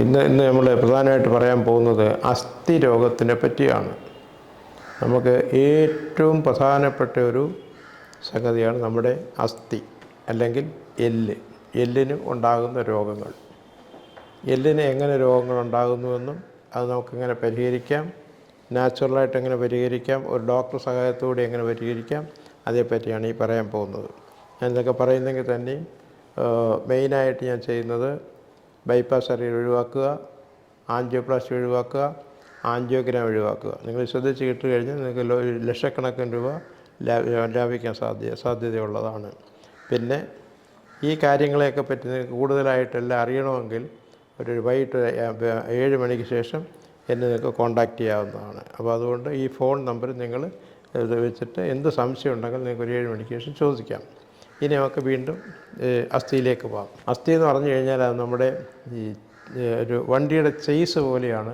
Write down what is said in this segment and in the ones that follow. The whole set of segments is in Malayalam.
ഇന്ന് ഇന്ന് നമ്മൾ പ്രധാനമായിട്ട് പറയാൻ പോകുന്നത് അസ്ഥി രോഗത്തിനെ പറ്റിയാണ്. നമുക്ക് ഏറ്റവും പ്രധാനപ്പെട്ട ഒരു സംഗതിയാണ് നമ്മുടെ അസ്ഥി അല്ലെങ്കിൽ എല്ല്. എല്ലിന് ഉണ്ടാകുന്ന രോഗങ്ങൾ. എല്ലിന് എങ്ങനെ രോഗങ്ങൾ ഉണ്ടാകുന്നുവെന്നും അത് നമുക്കെങ്ങനെ പരിഹരിക്കാം? നാച്ചുറലായിട്ട് എങ്ങനെ പരിഹരിക്കാം? ഒരു ഡോക്ടർ സഹായത്തോടെ എങ്ങനെ പരിഹരിക്കാം? അതേപ്പറ്റിയാണ് ഈ പറയാൻ പോകുന്നത്. ഞാൻ ഇതൊക്കെ പറയുന്നെങ്കിൽ തന്നെയും മെയിനായിട്ട് ഞാൻ ചെയ്യുന്നത് ബൈപ്പാസ് സർജറി ഒഴിവാക്കുക ആൻജിയോപ്ലാസ്റ്റി ഒഴിവാക്കുക ആൻജിയോഗ്രാം ഒഴിവാക്കുക. നിങ്ങൾ ശ്രദ്ധിച്ച് കിട്ടി കഴിഞ്ഞാൽ നിങ്ങൾക്ക് ലക്ഷക്കണക്കിന് രൂപ ലാഭിക്കാൻ സാധ്യ സാധ്യതയുള്ളതാണ്. പിന്നെ ഈ കാര്യങ്ങളെയൊക്കെ പറ്റി നിങ്ങൾക്ക് കൂടുതലായിട്ടെല്ലാം അറിയണമെങ്കിൽ ഒരു വൈകിട്ട് ഏഴ് മണിക്ക് ശേഷം എന്നെ നിങ്ങൾക്ക് കോൺടാക്റ്റ് ചെയ്യാവുന്നതാണ്. അപ്പോൾ അതുകൊണ്ട് ഈ ഫോൺ നമ്പർ നിങ്ങൾ വെച്ചിട്ട് എന്ത് സംശയം ഉണ്ടെങ്കിൽ നിങ്ങൾക്ക് ഒരു ഏഴ് മണിക്ക് ശേഷം ചോദിക്കാം. ഇനി നമുക്ക് വീണ്ടും അസ്ഥിയിലേക്ക് പോകാം. അസ്ഥി എന്ന് പറഞ്ഞു കഴിഞ്ഞാൽ അത് നമ്മുടെ ഈ ഒരു വണ്ടിയുടെ ചെയ്സ് പോലെയാണ്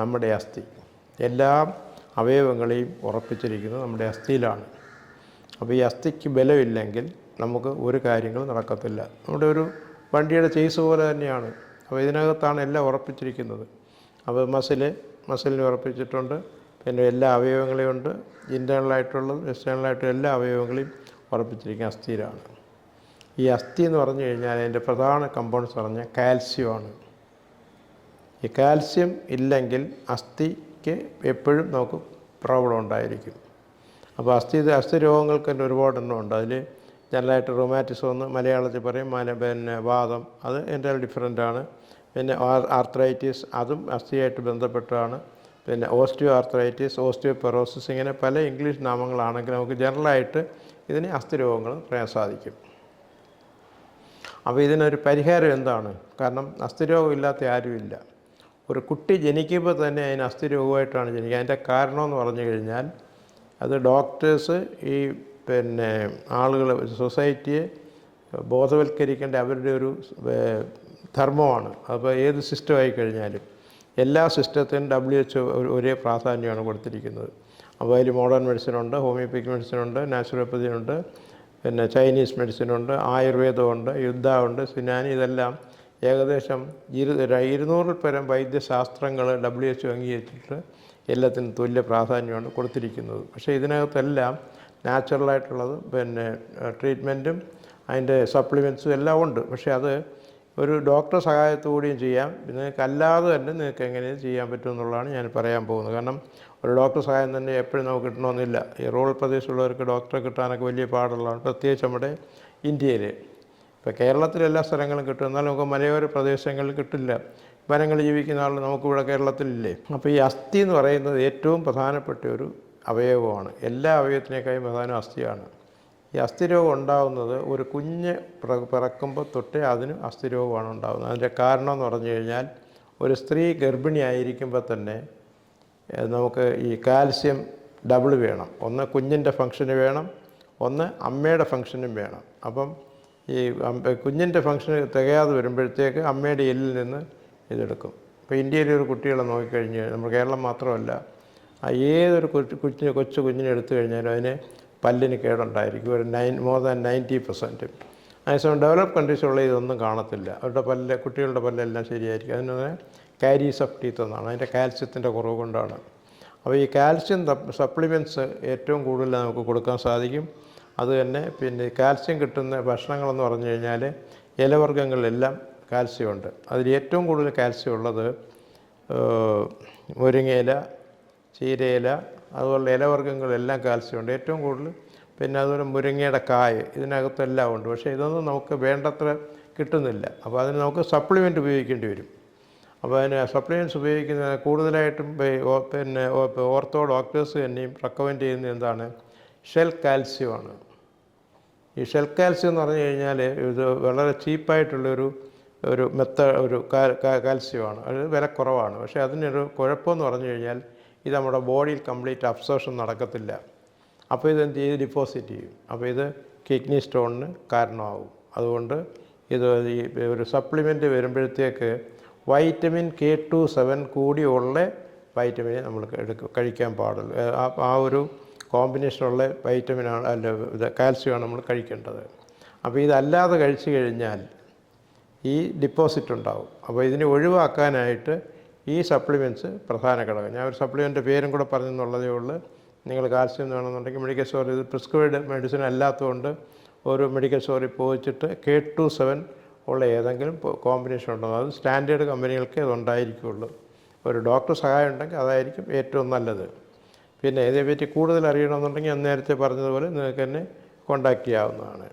നമ്മുടെ അസ്ഥി. എല്ലാ അവയവങ്ങളെയും ഉറപ്പിച്ചിരിക്കുന്നത് നമ്മുടെ അസ്ഥിയിലാണ്. അപ്പോൾ ഈ അസ്ഥിക്ക് ബലമില്ലെങ്കിൽ നമുക്ക് ഒരു കാര്യങ്ങളും നടക്കത്തില്ല. നമ്മുടെ ഒരു വണ്ടിയുടെ ചെയ്സ് പോലെ തന്നെയാണ്. അപ്പോൾ ഇതിനകത്താണ് എല്ലാം ഉറപ്പിച്ചിരിക്കുന്നത്. അപ്പോൾ മസിൽ മസിലിനെ ഉറപ്പിച്ചിട്ടുണ്ട്. പിന്നെ എല്ലാ അവയവങ്ങളെയും ഉണ്ട്. ഇന്റേണലായിട്ടുള്ളതും എക്സ്റ്റേണലായിട്ടും എല്ലാ അവയവങ്ങളെയും ഉറപ്പിച്ചിരിക്കുന്ന അസ്ഥിയിലാണ് ഈ അസ്ഥി എന്ന് പറഞ്ഞു കഴിഞ്ഞാൽ അതിന്റെ പ്രധാന കമ്പൗണ്ട്സ് പറഞ്ഞാൽ കാൽസ്യമാണ് ഈ കാൽസ്യം ഇല്ലെങ്കിൽ അസ്ഥിക്ക് എപ്പോഴും നമുക്ക് പ്രോബ്ലം ഉണ്ടായിരിക്കും. അപ്പോൾ അസ്ഥി അസ്ഥി രോഗങ്ങൾക്ക് തന്നെ ഒരുപാട് എണ്ണം ഉണ്ട്. അതിൽ ജനറലായിട്ട് റൊമാറ്റിസം എന്ന് മലയാളത്തിൽ പറയും മല പിന്നെ വാദം അത് എന്റെ ഡിഫറെന്റ് ആണ്. പിന്നെ ആർത്രൈറ്റിസ് അതും അസ്ഥിയായിട്ട് ബന്ധപ്പെട്ടാണ് പിന്നെ ഓസ്റ്റിയോ ആർത്രൈറ്റിസ് ഓസ്റ്റിയോ പെറോസിസ് ഇങ്ങനെ പല ഇംഗ്ലീഷ് നാമങ്ങളാണെങ്കിൽ നമുക്ക് ജനറലായിട്ട് ഇതിന് അസ്ഥി രോഗങ്ങൾ പറയാൻ സാധിക്കും. അപ്പോൾ ഇതിനൊരു പരിഹാരം എന്താണ്? കാരണം അസ്ഥിരോഗം ഇല്ലാത്ത ആരുമില്ല. ഒരു കുട്ടി ജനിക്കുമ്പോൾ തന്നെ അതിന് അസ്ഥിരോഗമായിട്ടാണ് ജനിക്കുക. അതിന്റെ കാരണമെന്ന് പറഞ്ഞു കഴിഞ്ഞാൽ അത് ഡോക്ടേഴ്സ് ഈ പിന്നെ ആളുകൾ സൊസൈറ്റിയെ ബോധവൽക്കരിക്കേണ്ട അവരുടെ ഒരു ധർമ്മമാണ്. അപ്പോൾ ഏത് സിസ്റ്റമായി കഴിഞ്ഞാലും എല്ലാ സിസ്റ്റത്തിനും ഡബ്ല്യു എച്ച് ഒരേ പ്രാധാന്യമാണ് കൊടുത്തിരിക്കുന്നത്. അപ്പോൾ അതിൽ മോഡേൺ മെഡിസിൻ ഉണ്ട് ഹോമിയോപ്പതിക് മെഡിസിൻ ഉണ്ട് നാച്ചുറോപ്പതി ഉണ്ട് പിന്നെ ചൈനീസ് മെഡിസിൻ ഉണ്ട് ആയുർവേദമുണ്ട് യുദ്ധമുണ്ട് സിനാനി ഇതെല്ലാം ഏകദേശം ഇരു ഇരുന്നൂറിൽ പരം വൈദ്യശാസ്ത്രങ്ങൾ ഡബ്ല്യു എച്ച് അംഗീകരിച്ചിട്ട് എല്ലാത്തിനും തുല്യ പ്രാധാന്യമാണ് കൊടുത്തിരിക്കുന്നത്. പക്ഷേ ഇതിനകത്തെല്ലാം നാച്ചുറലായിട്ടുള്ളത് പിന്നെ ട്രീറ്റ്മെന്റും അതിന്റെ സപ്ലിമെന്റ്സും എല്ലാം ഉണ്ട്. പക്ഷേ അത് ഒരു ഡോക്ടർ സഹായത്തോടെയും ചെയ്യാം. നിങ്ങൾക്ക് അല്ലാതെ തന്നെ നിങ്ങൾക്ക് എങ്ങനെ ചെയ്യാൻ പറ്റും എന്നുള്ളതാണ് ഞാൻ പറയാൻ പോകുന്നത്. കാരണം ഒരു ഡോക്ടർ സഹായം തന്നെ എപ്പോഴും നമുക്ക് കിട്ടണമെന്നില്ല. ഈ റൂറൽ പ്രദേശത്തുള്ളവർക്ക് ഡോക്ടറെ കിട്ടാനൊക്കെ വലിയ പാടുള്ളതാണ്. പ്രത്യേകിച്ച് നമ്മുടെ ഇന്ത്യയിൽ. ഇപ്പോൾ കേരളത്തിലെ എല്ലാ സ്ഥലങ്ങളും കിട്ടും. എന്നാലും നമുക്ക് മലയോര പ്രദേശങ്ങളിൽ കിട്ടില്ല. വനങ്ങളിൽ ജീവിക്കുന്ന ആൾ നമുക്കിവിടെ കേരളത്തിലില്ലേ? അപ്പോൾ ഈ അസ്ഥി എന്ന് പറയുന്നത് ഏറ്റവും പ്രധാനപ്പെട്ട ഒരു അവയവമാണ്. എല്ലാ അവയവത്തിനേക്കാളും പ്രധാനം അസ്ഥിയാണ്. ഈ അസ്ഥിരോഗം ഉണ്ടാകുന്നത് ഒരു കുഞ്ഞ് പിറക്കുമ്പോൾ തൊട്ടേ അതിന് അസ്ഥിരോഗമാണ് ഉണ്ടാകുന്നത് അതിന്റെ കാരണം എന്ന് പറഞ്ഞു കഴിഞ്ഞാൽ ഒരു സ്ത്രീ ഗർഭിണിയായിരിക്കുമ്പോൾ തന്നെ നമുക്ക് ഈ കാൽസ്യം ഡബിൾ വേണം. ഒന്ന് കുഞ്ഞിന്റെ ഫങ്ഷന് വേണം ഒന്ന് അമ്മയുടെ ഫങ്ഷനും വേണം. അപ്പം ഈ കുഞ്ഞിന്റെ ഫങ്ഷന് തികയാതെ വരുമ്പോഴത്തേക്ക് അമ്മയുടെ എല്ലിൽ നിന്ന് ഇതെടുക്കും. ഇപ്പോൾ ഇന്ത്യയിലെ ഒരു കുട്ടികളെ നോക്കിക്കഴിഞ്ഞ് നമ്മൾ കേരളം മാത്രമല്ല ഏതൊരു കൊച്ചു കുഞ്ഞ് കൊച്ചു കുഞ്ഞിനെ എടുത്തു കഴിഞ്ഞാലും അതിന് പല്ലിന് കേടുണ്ടായിരിക്കും. ഒരു nine more than ninety percent അതേസമയം ഡെവലപ്പ് കൺട്രീസുള്ള ഇതൊന്നും കാണത്തില്ല. അവരുടെ പല്ല് കുട്ടികളുടെ പല്ലെല്ലാം ശരിയായിരിക്കും. അതിന് കാരീസ് ഓഫ് ടീത്ത് എന്നാണ്. അതിന്റെ കാൽസ്യത്തിന്റെ കുറവ് കൊണ്ടാണ്. അപ്പോൾ ഈ കാൽസ്യം സപ്ലിമെന്റ്സ് ഏറ്റവും കൂടുതൽ നമുക്ക് കൊടുക്കാൻ സാധിക്കും. അത് തന്നെ പിന്നെ കാൽസ്യം കിട്ടുന്ന ഭക്ഷണങ്ങളെന്ന് പറഞ്ഞു കഴിഞ്ഞാൽ ഇലവർഗങ്ങളിലെല്ലാം കാൽസ്യമുണ്ട്. അതിൽ ഏറ്റവും കൂടുതൽ കാൽസ്യം ഉള്ളത് മുരിങ്ങയില ചീരയില അതുപോലുള്ള ഇലവർഗങ്ങളെല്ലാം കാൽസ്യമുണ്ട്. ഏറ്റവും കൂടുതൽ പിന്നെ അതുപോലെ മുരിങ്ങയുടെ കായ് ഇതിനകത്തെല്ലാം ഉണ്ട്. പക്ഷേ ഇതൊന്നും നമുക്ക് വേണ്ടത്ര കിട്ടുന്നില്ല. അപ്പോൾ അതിന് നമുക്ക് സപ്ലിമെന്റ് ഉപയോഗിക്കേണ്ടി വരും. അപ്പോൾ അതിന് സപ്ലിമെന്റ്സ് ഉപയോഗിക്കുന്ന കൂടുതലായിട്ടും പിന്നെ ഓർത്തോ ഡോക്ടേഴ്സ് തന്നെയും റെക്കമെൻഡ് ചെയ്യുന്നത് എന്താണ്? ഷെൽ കാൽസ്യമാണ്. ഈ ഷെൽ കാൽസ്യം എന്ന് പറഞ്ഞു കഴിഞ്ഞാൽ ഇത് വളരെ ചീപ്പായിട്ടുള്ളൊരു ഒരു മെത്ത ഒരു കാൽസ്യമാണ്. അത് വില കുറവാണ്. പക്ഷേ അതിനൊരു കുഴപ്പമെന്ന് പറഞ്ഞു കഴിഞ്ഞാൽ ഇത് നമ്മുടെ ബോഡിയിൽ കംപ്ലീറ്റ് അബ്സോർഷൻ നടക്കത്തില്ല. അപ്പോൾ ഇത് എന്ത് ചെയ്ത് ഡിപ്പോസിറ്റ് ചെയ്യും. അപ്പോൾ ഇത് കിഡ്നി സ്റ്റോണിന് കാരണമാവും. അതുകൊണ്ട് ഇത് ഈ ഒരു സപ്ലിമെന്റ് വരുമ്പോഴത്തേക്ക് വൈറ്റമിൻ കെ ടു സെവൻ കൂടിയുള്ള വൈറ്റമിൻ നമ്മൾ എടുക്ക കഴിക്കാൻ പാടുള്ളൂ. ആ ആ ഒരു കോമ്പിനേഷനുള്ള വൈറ്റമിനാണ് അല്ല ഇത് കാൽസ്യമാണ് നമ്മൾ കഴിക്കേണ്ടത്. അപ്പോൾ ഇതല്ലാതെ കഴിച്ചു കഴിഞ്ഞാൽ ഈ ഡിപ്പോസിറ്റ് ഉണ്ടാവും. അപ്പോൾ ഇതിനെ ഒഴിവാക്കാനായിട്ട് ഈ സപ്ലിമെന്റ്സ് പ്രധാന ഘടകം. ഞാൻ ഒരു സപ്ലിമെന്റ് പേരും കൂടെ പറഞ്ഞെന്നുള്ളതേ ഉള്ളൂ. നിങ്ങൾ കാൽസ്യം വേണമെന്നുണ്ടെങ്കിൽ മെഡിക്കൽ സ്റ്റോറിൽ ഇത് പ്രിസ്ക്രൈബ്ഡ് മെഡിസിൻ അല്ലാത്തതുകൊണ്ട് ഒരു മെഡിക്കൽ സ്റ്റോറിൽ പോയിച്ചിട്ട് കെ ടു സെവൻ ഉള്ള ഏതെങ്കിലും കോമ്പിനേഷൻ ഉണ്ടോ അത് സ്റ്റാൻഡേർഡ് കമ്പനികൾക്ക് അത് ഉണ്ടായിരിക്കുള്ളൂ. ഒരു ഡോക്ടർ സഹായം ഉണ്ടെങ്കിൽ അതായിരിക്കും ഏറ്റവും നല്ലത്. പിന്നെ ഇതേപറ്റി കൂടുതൽ അറിയണമെന്നുണ്ടെങ്കിൽ ഞാൻ നേരത്തെ പറഞ്ഞതുപോലെ നിങ്ങൾക്ക് തന്നെ കോണ്ടാക്റ്റ് ചെയ്യാവുന്നതാണ്.